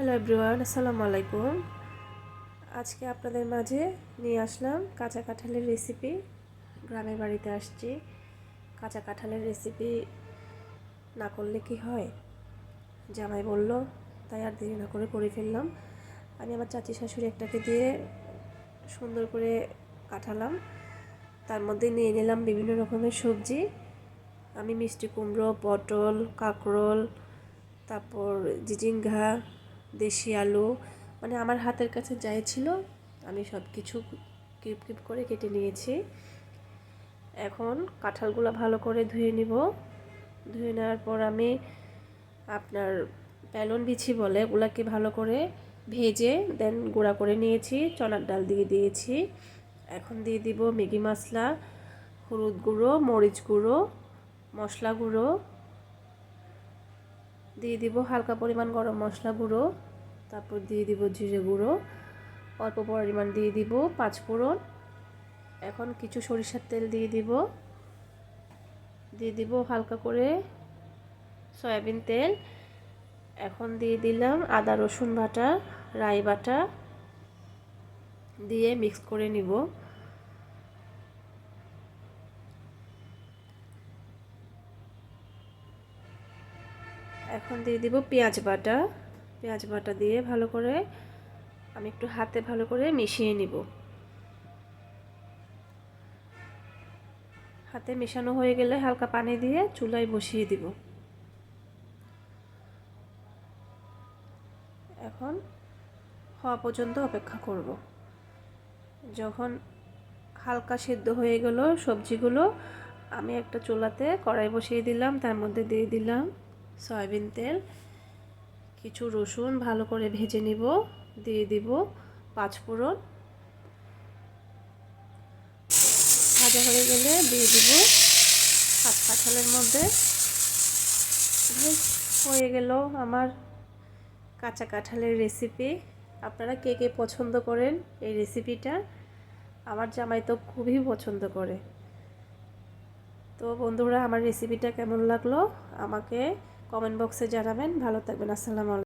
Hello everyone আসসালামু আলাইকুম আজকে আপনাদের মাঝে নিয়ে আসলাম কাঁচা কাঁঠালের রেসিপি গ্রামের বাড়িতে আসছি, কাঁচা কাঁঠালের রেসিপি না করলে কি হয়? জামাই বলল, তাই আর দেরি না করে করে ফেললাম। আমি আমার চাচি শাশুড়ি একটাকে দিয়ে সুন্দর করে কাটালাম তার মধ্যে নিয়ে নিলাম বিভিন্ন রকমের সবজি। আমি মিষ্টি কুমড়ো, পটল, কাঁকরোল, তারপর জিজিঙ্গা দেশি আলু মানে আমার হাতের কাছে যাই ছিল, আমি সব কিছু কিপ কিপ করে কেটে নিয়েছি। এখন কাঁঠালগুলো ভালো করে ধুয়ে নিব। ধুয়ে নেওয়ার পর আমি আপনার প্যালন বিছি বলে ওগুলাকে ভালো করে ভেজে দেন গুঁড়া করে নিয়েছি, চনার ডাল দিয়ে দিয়েছি। এখন দিয়ে দিব ম্যাগি মশলা, হলুদ গুঁড়ো, মরিচ গুঁড়ো, মশলা গুঁড়ো দিয়ে দিব হালকা পরিমাণ গরম মশলা গুঁড়ো, তারপর দিয়ে দিব জিরে গুঁড়ো, অল্প পরিমাণ দিয়ে দিব পাঁচ ফোড়ন, এখন কিছু সরিষার তেল দিয়ে দিব দিয়ে দিব হালকা করে সয়াবিন তেল, এখন দিয়ে দিলাম আদা, রসুন বাটা, রাই বাটা, দিয়ে মিক্স করে নিব। এখন দিয়ে দিব পেঁয়াজ বাটা। পেঁয়াজ বাটা দিয়ে ভালো করে আমি একটু হাতে ভালো করে মিশিয়ে নিব। হাতে মেশানো হয়ে গেলে হালকা পানি দিয়ে চুলায় বসিয়ে দিব। এখন হওয়া পর্যন্ত অপেক্ষা করব। যখন হালকা সিদ্ধ হয়ে গেল সবজিগুলো, আমি একটা চুলাতে কড়াই বসিয়ে দিলাম, তার মধ্যে দিয়ে দিলাম সয়াবিন তেল, কিছু রসুন ভালো করে ভেজে নিব, দিয়ে দিব পাঁচফোড়ন ভাজা হয়ে গেলে দিয়ে দিব হাত কাঁঠালের মধ্যে। হয়ে গেল আমার কাঁচা কাঁঠালের রেসিপি আপনারা কে কে পছন্দ করেন এই রেসিপিটা আমার জামাই তো খুবই পছন্দ করে। তো বন্ধুরা, আমার রেসিপিটা কেমন লাগল? আমাকে কমেন্ট বক্সে জানাবেন। ভালো থাকবেন। আসসালামু